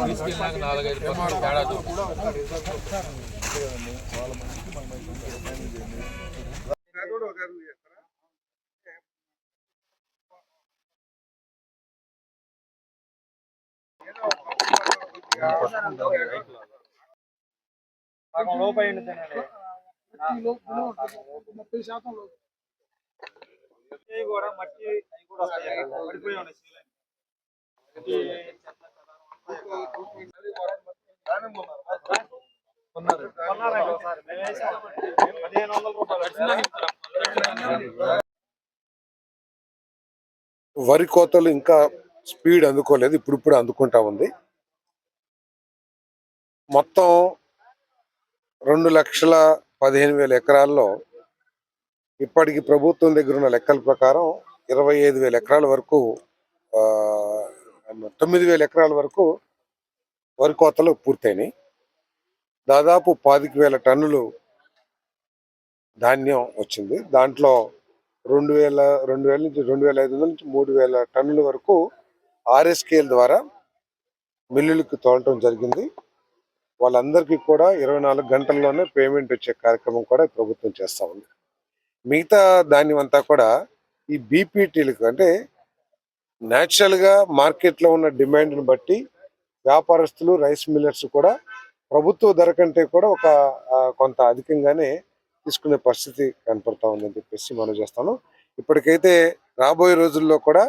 తీసుకెళ్ళినాక నాలుగైదు పర్సెంట్ తేడా ముప్పై శాతం కూడా మట్టి కూడా పడిపోయి ఉన్నాయి వరి కోతలు ఇంకా స్పీడ్ అందుకోలేదు ఇప్పుడిప్పుడు అందుకుంటా ఉంది. మొత్తం రెండు లక్షల పదిహేను వేల ఎకరాల్లో ఇప్పటికి ప్రభుత్వం దగ్గర ఉన్న లెక్కల ప్రకారం ఇరవై ఐదు వేల ఎకరాల వరకు తొమ్మిది వేల ఎకరాల వరకు వరి కోతలు పూర్తయినాయి. దాదాపు పాతిక వేల టన్నులు ధాన్యం వచ్చింది. దాంట్లో రెండు వేల రెండు వేల నుంచి రెండు వేల ఐదు వందల నుంచి మూడు వేల టన్నుల వరకు ఆర్ఎస్కేఎల్ ద్వారా మిల్లులకు తోలటం జరిగింది. వాళ్ళందరికీ కూడా ఇరవై నాలుగు గంటల్లోనే పేమెంట్ వచ్చే కార్యక్రమం కూడా ప్రభుత్వం చేస్తూ ఉంది. మిగతా ధాన్యం అంతా కూడా ఈ బీపీటీలకు అంటే న్యాచురల్గా మార్కెట్లో ఉన్న డిమాండ్ని బట్టి వ్యాపారస్తులు రైస్ మిల్లర్స్ కూడా ప్రభుత్వ ధర కంటే కూడా ఒక కొంత అధికంగానే తీసుకునే పరిస్థితి కనపడతా ఉందని చెప్పేసి మనం చేస్తాను. ఇప్పటికైతే రాబోయే రోజుల్లో కూడా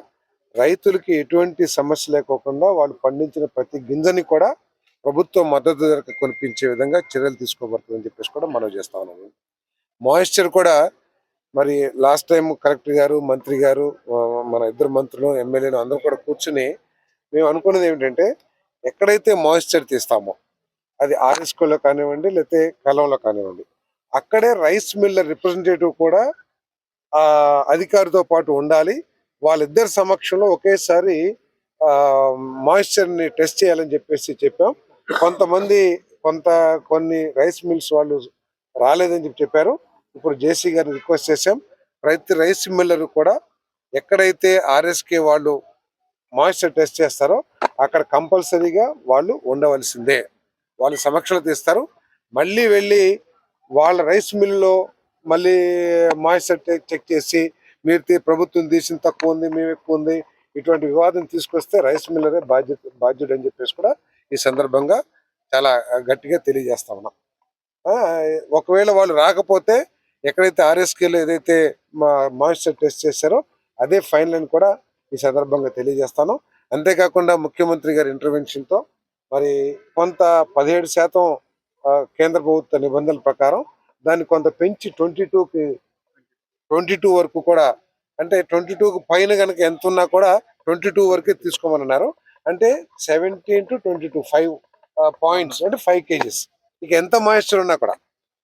రైతులకి ఎటువంటి సమస్య లేకోకుండా వాళ్ళు పండించిన ప్రతి గింజని కూడా ప్రభుత్వం మద్దతు ధరకు కొనిపించే విధంగా చర్యలు తీసుకోబడుతుందని చెప్పేసి కూడా మనం చేస్తా ఉన్నాము. మాయిశ్చర్ కూడా మరి లాస్ట్ టైం కలెక్టర్ గారు మంత్రి గారు మన ఇద్దరు మంత్రులు ఎమ్మెల్యేలు అందరూ కూడా కూర్చుని మేము అనుకున్నది ఏమిటంటే ఎక్కడైతే మాయిశ్చర్ తీస్తామో అది ఆర్ఎస్కోలో కానివ్వండి లేకపోతే కలంలో కానివ్వండి అక్కడే రైస్ మిల్లర్ రిప్రజెంటేటివ్ కూడా ఆ అధికారితో పాటు ఉండాలి. వాళ్ళిద్దరి సమక్షంలో ఒకేసారి మాయిశ్చర్ని టెస్ట్ చేయాలని చెప్పేసి చెప్పాం. కొంతమంది కొంత కొన్ని రైస్ మిల్స్ వాళ్ళు రాలేదని చెప్పి చెప్పారు. ఇప్పుడు జేసీ గారిని రిక్వెస్ట్ చేశాం. ప్రతి రైస్ మిల్లర్ కూడా ఎక్కడైతే ఆర్ఎస్కే వాళ్ళు మాయిశ్చర్ టెస్ట్ చేస్తారో అక్కడ కంపల్సరీగా వాళ్ళు ఉండవలసిందే. వాళ్ళ సమక్షంలో తీస్తారు. మళ్ళీ వెళ్ళి వాళ్ళ రైస్ మిల్లో మళ్ళీ మాయిశ్చర్ చెక్ చేసి మీరు ప్రభుత్వం తీసిన తక్కువ ఉంది మేము ఎక్కువ ఉంది ఇటువంటి వివాదం తీసుకొస్తే రైస్ మిల్లరే బాధ్యత బాధ్యుడు అని చెప్పేసి కూడా ఈ సందర్భంగా చాలా గట్టిగా తెలియజేస్తా ఉన్నాం. ఒకవేళ వాళ్ళు రాకపోతే ఎక్కడైతే ఆర్ఎస్కేలో ఏదైతే మా మాయిశ్చర్ టెస్ట్ చేశారో అదే ఫైనల్ అని కూడా ఈ సందర్భంగా తెలియజేస్తాను. అంతేకాకుండా ముఖ్యమంత్రి గారి ఇంటర్వెన్షన్తో మరి కొంత పదిహేడు శాతం కేంద్ర ప్రభుత్వ నిబంధనల ప్రకారం దాన్ని కొంత పెంచి ట్వంటీ టూకి ట్వంటీ టూ వరకు కూడా అంటే ట్వంటీ టూకి పైన కనుక ఎంత ఉన్నా కూడా ట్వంటీ టూ వరకే తీసుకోమన్నారు. అంటే seventeen to twenty two five points అంటే ఫైవ్ కేజీస్. ఇక ఎంత మాయిశ్చర్ ఉన్నా కూడా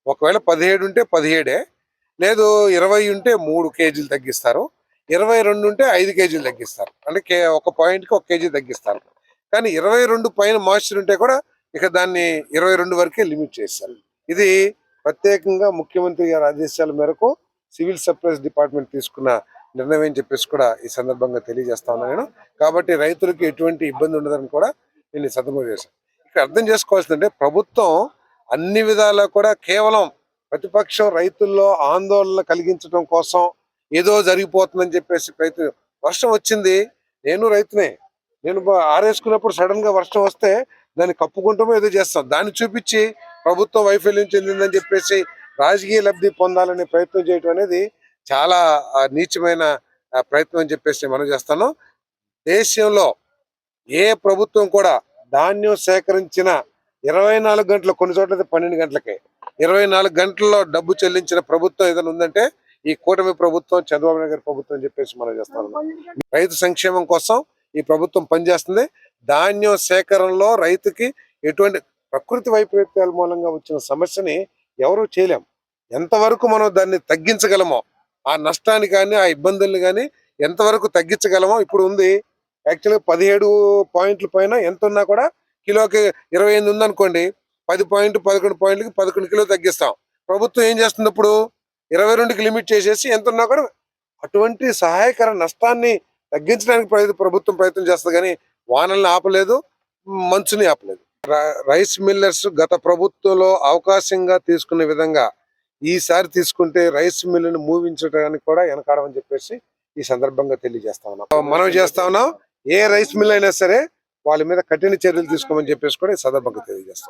ఒకవేళ పదిహేడు ఉంటే పదిహేడే లేదు ఇరవై ఉంటే మూడు కేజీలు తగ్గిస్తారు. ఇరవై రెండు ఉంటే ఐదు కేజీలు తగ్గిస్తారు. అంటే కే ఒక పాయింట్కి ఒక కేజీ తగ్గిస్తారు. కానీ ఇరవై రెండు పైన మాయిశ్చర్ ఉంటే కూడా ఇక దాన్ని ఇరవై రెండు వరకే లిమిట్ చేస్తారు. ఇది ప్రత్యేకంగా ముఖ్యమంత్రి గారి ఆదేశాల మేరకు సివిల్ సప్లైస్ డిపార్ట్మెంట్ తీసుకున్న నిర్ణయం అని చెప్పేసి కూడా ఈ సందర్భంగా తెలియజేస్తా ఉన్నాను నేను. కాబట్టి రైతులకు ఎటువంటి ఇబ్బంది ఉండదని కూడా నేను ఈ చేశాను. ఇక్కడ అర్థం చేసుకోవాల్సిందంటే ప్రభుత్వం అన్ని విధాలా కూడా కేవలం ప్రతిపక్షం రైతుల్లో ఆందోళన కలిగించడం కోసం ఏదో జరిగిపోతుందని చెప్పేసి రైతు వర్షం వచ్చింది. నేను రైతునే. నేను ఆరేసుకున్నప్పుడు సడన్గా వర్షం వస్తే దాన్ని కప్పుకుంటామో ఏదో చేస్తాం. దాన్ని చూపించి ప్రభుత్వం వైఫల్యం చెందిందని చెప్పేసి రాజకీయ లబ్ధి పొందాలనే ప్రయత్నం చేయటం అనేది చాలా నీచమైన ప్రయత్నం అని చెప్పేసి మనం చేస్తాను. దేశంలో ఏ ప్రభుత్వం కూడా ధాన్యం సేకరించిన ఇరవై నాలుగు గంటలు కొన్ని చోట్ల అయితే పన్నెండు గంటలకే ఇరవై నాలుగు గంటల్లో డబ్బు చెల్లించిన ప్రభుత్వం ఏదైనా ఉందంటే ఈ కూటమి ప్రభుత్వం చంద్రబాబు నాయుడు గారి ప్రభుత్వం అని చెప్పేసి మనం చేస్తాను రైతు సంక్షేమం కోసం ఈ ప్రభుత్వం పనిచేస్తుంది. ధాన్యం సేకరణలో రైతుకి ఎటువంటి ప్రకృతి వైపరీత్యాల మూలంగా వచ్చిన సమస్యని ఎవరూ చేయలేం. ఎంతవరకు మనం దాన్ని తగ్గించగలమో ఆ నష్టాన్ని కానీ ఆ ఇబ్బందుల్ని కానీ ఎంతవరకు తగ్గించగలమో ఇప్పుడు ఉంది. యాక్చువల్గా పదిహేడు పాయింట్ల పైన ఎంత ఉన్నా కూడా కిలోకి ఇరవై ఎనిమిది ఉందనుకోండి పది పాయింట్ పదకొండు పాయింట్లకి పదకొండు కిలో తగ్గిస్తాం. ప్రభుత్వం ఏం చేస్తుంది ఇప్పుడు? ఇరవై రెండుకి లిమిట్ చేసేసి ఎంత ఉన్నా కూడా అటువంటి సహాయకర నష్టాన్ని తగ్గించడానికి ప్రభుత్వం ప్రయత్నం చేస్తుంది కానీ వానల్ని ఆపలేదు మంచుని ఆపలేదు. రైస్ మిల్లర్స్ గత ప్రభుత్వంలో అవకాశంగా తీసుకునే విధంగా ఈసారి తీసుకుంటే రైస్ మిల్లును మూవించడానికి కూడా వెనకాడమని చెప్పేసి ఈ సందర్భంగా తెలియజేస్తా ఉన్నాం. మనం చేస్తా ఉన్నాం. ఏ రైస్ మిల్ అయినా సరే వాళ్ళ మీద కఠిన చర్యలు తీసుకోమని చెప్పేసి కూడా ఈ సందర్భంగా తెలియజేస్తాం.